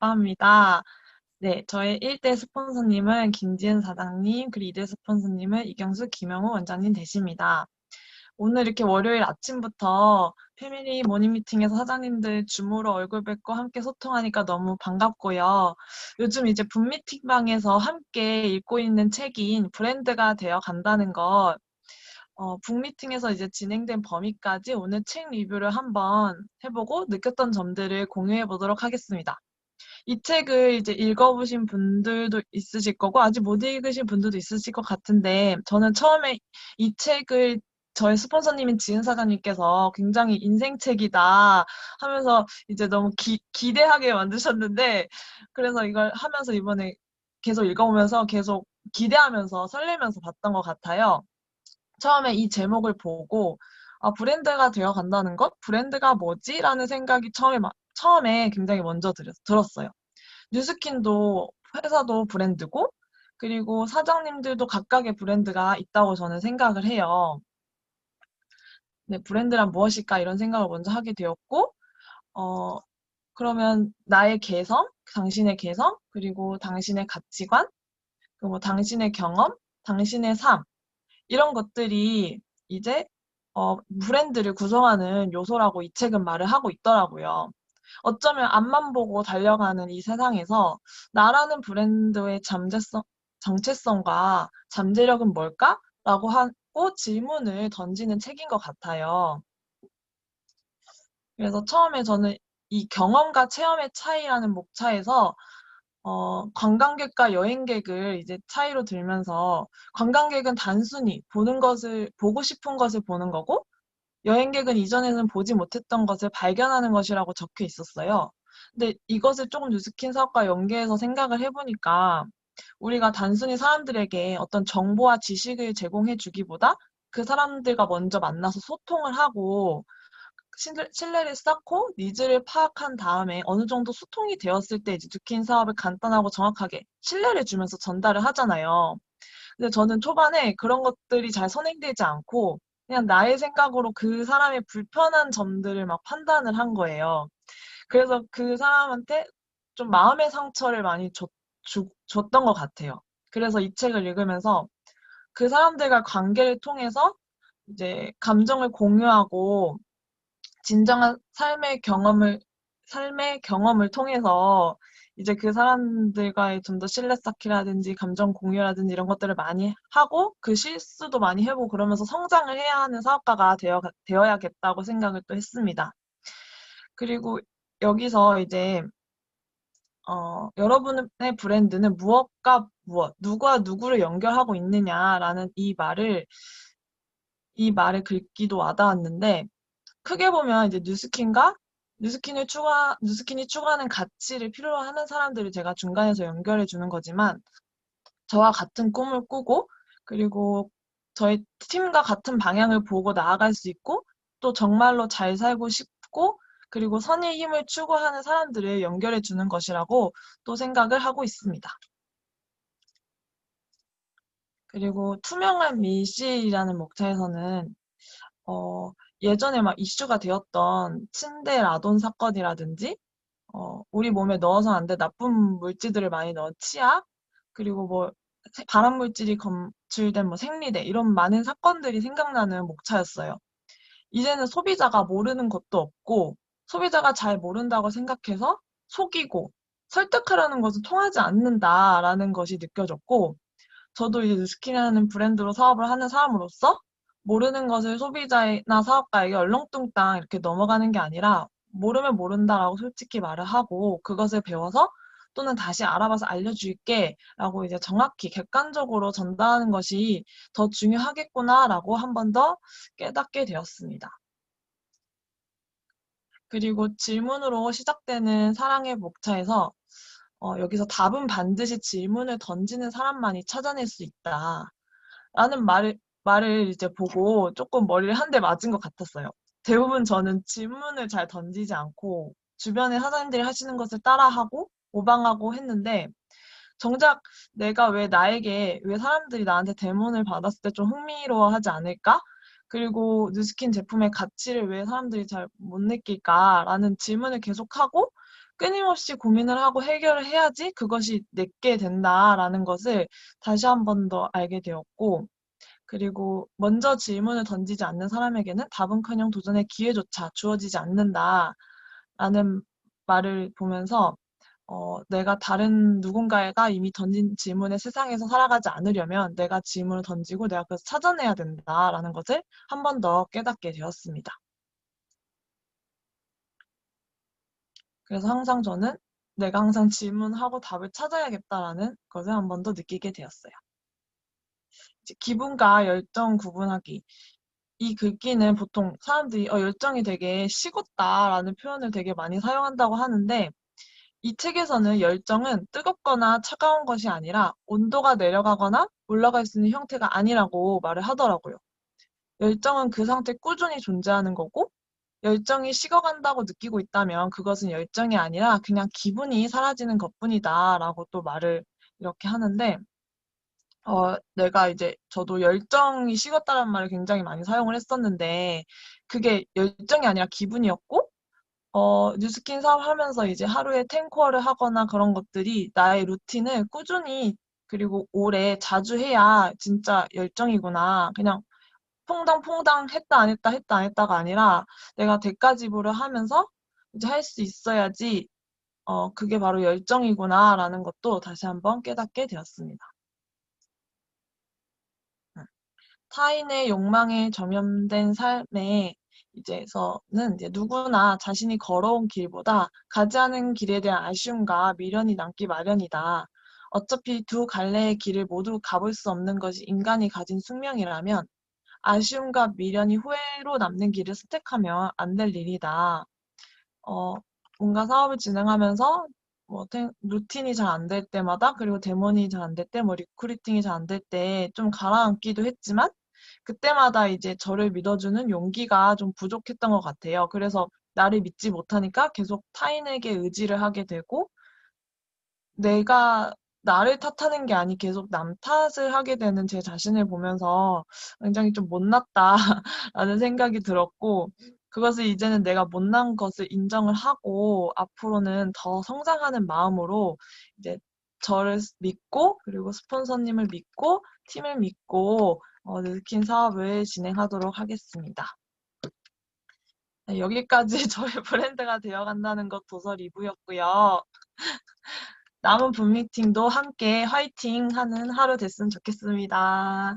합니다. 네, 저의 1대 스폰서님은 김지은 사장님, 그리고 2대 스폰서님은 이경수, 김영우 원장님 되십니다. 오늘 이렇게 월요일 아침부터 패밀리 모닝 미팅에서 사장님들 줌으로 얼굴 뵙고 함께 소통하니까 너무 반갑고요. 요즘 이제 북미팅방에서 함께 읽고 있는 책인 브랜드가 되어 간다는 것, 어, 북미팅에서 이제 진행된 범위까지 오늘 책 리뷰를 한번 해보고 느꼈던 점들을 공유해 보도록 하겠습니다. 이 책을 이제 읽어보신 분들도 있으실 거고, 아직 못 읽으신 분들도 있으실 것 같은데, 저는 처음에 이 책을 저희 스폰서님인 지은 사장님께서 굉장히 인생책이다 하면서 이제 너무 기, 기대하게 만드셨는데, 그래서 이걸 하면서 이번에 계속 읽어보면서 계속 기대하면서 설레면서 봤던 것 같아요. 처음에 이 제목을 보고, 아, 브랜드가 되어 간다는 것? 브랜드가 뭐지? 라는 생각이 처음에, 처음에 굉장히 먼저 들었어요. 뉴스킨도 회사도 브랜드고, 그리고 사장님들도 각각의 브랜드가 있다고 저는 생각을 해요. 네, 브랜드란 무엇일까 이런 생각을 먼저 하게 되었고, 어, 그러면 나의 개성, 당신의 개성, 그리고 당신의 가치관, 그리고 당신의 경험, 당신의 삶, 이런 것들이 이제 어, 브랜드를 구성하는 요소라고 이 책은 말을 하고 있더라고요. 어쩌면 앞만 보고 달려가는 이 세상에서 나라는 브랜드의 잠재성, 정체성과 잠재력은 뭘까? 라고 하고 질문을 던지는 책인 것 같아요. 그래서 처음에 저는 이 경험과 체험의 차이라는 목차에서 어, 관광객과 여행객을 이제 차이로 들면서 관광객은 단순히 보는 것을 보고 싶은 것을 보는 거고 여행객은 이전에는 보지 못했던 것을 발견하는 것이라고 적혀 있었어요. 근데 이것을 조금 뉴스킨 사업과 연계해서 생각을 해보니까 우리가 단순히 사람들에게 어떤 정보와 지식을 제공해 주기보다 그 사람들과 먼저 만나서 소통을 하고 신뢰를 쌓고 니즈를 파악한 다음에 어느 정도 소통이 되었을 때 이제 뉴킨 사업을 간단하고 정확하게 신뢰를 주면서 전달을 하잖아요. 근데 저는 초반에 그런 것들이 잘 선행되지 않고 그냥 나의 생각으로 그 사람의 불편한 점들을 막 판단을 한 거예요. 그래서 그 사람한테 좀 마음의 상처를 많이 줬, 주, 줬던 것 같아요. 그래서 이 책을 읽으면서 그 사람들과 관계를 통해서 이제 감정을 공유하고 진정한 삶의 경험을 삶의 경험을 통해서 이제 그 사람들과의 좀 더 신뢰 쌓기라든지 감정 공유라든지 이런 것들을 많이 하고 그 실수도 많이 해보고 그러면서 성장을 해야 하는 사업가가 되어, 되어야겠다고 생각을 또 했습니다. 그리고 여기서 이제 어, 여러분의 브랜드는 무엇과 무엇, 누구와 누구를 연결하고 있느냐라는 이 말을 이 말을 긁기도 와닿았는데 크게 보면 이제 뉴스킨과 뉴스킨을 추가, 뉴스킨이 추구하는 가치를 필요로 하는 사람들을 제가 중간에서 연결해 주는 거지만 저와 같은 꿈을 꾸고 그리고 저희 팀과 같은 방향을 보고 나아갈 수 있고 또 정말로 잘 살고 싶고 그리고 선의 힘을 추구하는 사람들을 연결해 주는 것이라고 또 생각을 하고 있습니다. 그리고 투명한 밀실이라는 목차에서는 어, 예전에 막 이슈가 되었던 침대 라돈 사건이라든지 어, 우리 몸에 넣어서 안 돼 나쁜 물질들을 많이 넣은 치약 그리고 뭐 발암 물질이 검출된 뭐 생리대 이런 많은 사건들이 생각나는 목차였어요. 이제는 소비자가 모르는 것도 없고 소비자가 잘 모른다고 생각해서 속이고 설득하려는 것은 통하지 않는다라는 것이 느껴졌고 저도 이제 스킨이라는 브랜드로 사업을 하는 사람으로서 모르는 것을 소비자나 사업가에게 얼렁뚱땅 이렇게 넘어가는 게 아니라 모르면 모른다라고 솔직히 말을 하고 그것을 배워서 또는 다시 알아봐서 알려줄게 라고 이제 정확히 객관적으로 전달하는 것이 더 중요하겠구나라고 한 번 더 깨닫게 되었습니다. 그리고 질문으로 시작되는 사랑의 목차에서 어, 여기서 답은 반드시 질문을 던지는 사람만이 찾아낼 수 있다. 라는 말을 말을 이제 보고 조금 머리를 한 대 맞은 것 같았어요. 대부분 저는 질문을 잘 던지지 않고 주변에 사장님들이 하시는 것을 따라하고 모방하고 했는데 정작 내가 왜 나에게 왜 사람들이 나한테 대문을 받았을 때 좀 흥미로워하지 않을까? 그리고 뉴스킨 제품의 가치를 왜 사람들이 잘 못 느낄까라는 질문을 계속하고 끊임없이 고민을 하고 해결을 해야지 그것이 내게 된다라는 것을 다시 한 번 더 알게 되었고, 그리고 먼저 질문을 던지지 않는 사람에게는 답은커녕 도전의 기회조차 주어지지 않는다라는 말을 보면서 어, 내가 다른 누군가가 이미 던진 질문의 세상에서 살아가지 않으려면 내가 질문을 던지고 내가 그것을 찾아내야 된다라는 것을 한 번 더 깨닫게 되었습니다. 그래서 항상 저는 내가 항상 질문하고 답을 찾아야겠다라는 것을 한 번 더 느끼게 되었어요. 기분과 열정 구분하기. 이 글귀는 보통 사람들이 어, 열정이 되게 식었다라는 표현을 되게 많이 사용한다고 하는데 이 책에서는 열정은 뜨겁거나 차가운 것이 아니라 온도가 내려가거나 올라갈 수 있는 형태가 아니라고 말을 하더라고요. 열정은 그 상태 꾸준히 존재하는 거고 열정이 식어간다고 느끼고 있다면 그것은 열정이 아니라 그냥 기분이 사라지는 것뿐이다 라고 또 말을 이렇게 하는데 어, 내가 이제 저도 열정이 식었다는 말을 굉장히 많이 사용을 했었는데 그게 열정이 아니라 기분이었고 어, 뉴스킨 사업 하면서 이제 하루에 10코어를 하거나 그런 것들이 나의 루틴을 꾸준히 그리고 오래 자주 해야 진짜 열정이구나. 그냥 퐁당퐁당 했다 안 했다 했다 안 했다가 아니라 내가 대가지불을 하면서 이제 할 수 있어야지 어, 그게 바로 열정이구나라는 것도 다시 한번 깨닫게 되었습니다. 음. 타인의 욕망에 점염된 삶에 이제서는 이제 누구나 자신이 걸어온 길보다 가지 않은 길에 대한 아쉬움과 미련이 남기 마련이다. 어차피 두 갈래의 길을 모두 가볼 수 없는 것이 인간이 가진 숙명이라면 아쉬움과 미련이 후회로 남는 길을 선택하면 안 될 일이다. 어, 뭔가 사업을 진행하면서 뭐 루틴이 잘 안 될 때마다 그리고 데모니 잘안 될 때, 뭐 리크루팅이 잘 안 될 때 좀 가라앉기도 했지만 그때마다 이제 저를 믿어주는 용기가 좀 부족했던 것 같아요. 그래서 나를 믿지 못하니까 계속 타인에게 의지를 하게 되고 내가 나를 탓하는 게 아니 계속 남 탓을 하게 되는 제 자신을 보면서 굉장히 좀 못났다라는 생각이 들었고 그것을 이제는 내가 못난 것을 인정을 하고 앞으로는 더 성장하는 마음으로 이제 저를 믿고 그리고 스폰서님을 믿고 팀을 믿고 어, 느킨 사업을 진행하도록 하겠습니다. 네, 여기까지 저의 브랜드가 되어간다는 것 도서 리뷰였고요. 남은 붐미팅도 함께 화이팅 하는 하루 됐으면 좋겠습니다.